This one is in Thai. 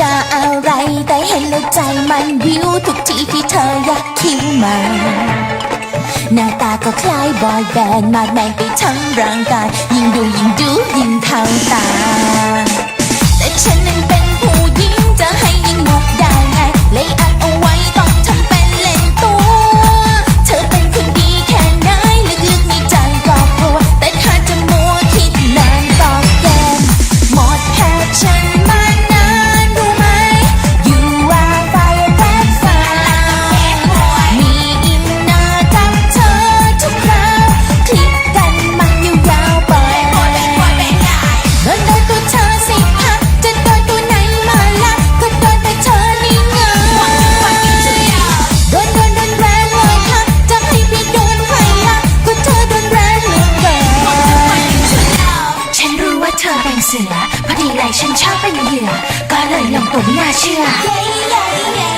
จะอะไรแต่เห็นแล้วใจมันวิวทุกทีที่เธออยากคิ้วมาหน้าตาก็คล้ายบอยแบนด์มาแมงไปทั้งร่างกายยิ่งดูยิ่งดูยิ่งเท้าตา สือ พอดีเลยฉันชอบเป็นเหยื่อ ก็เลยลงตัวไม่น่าเชื่อ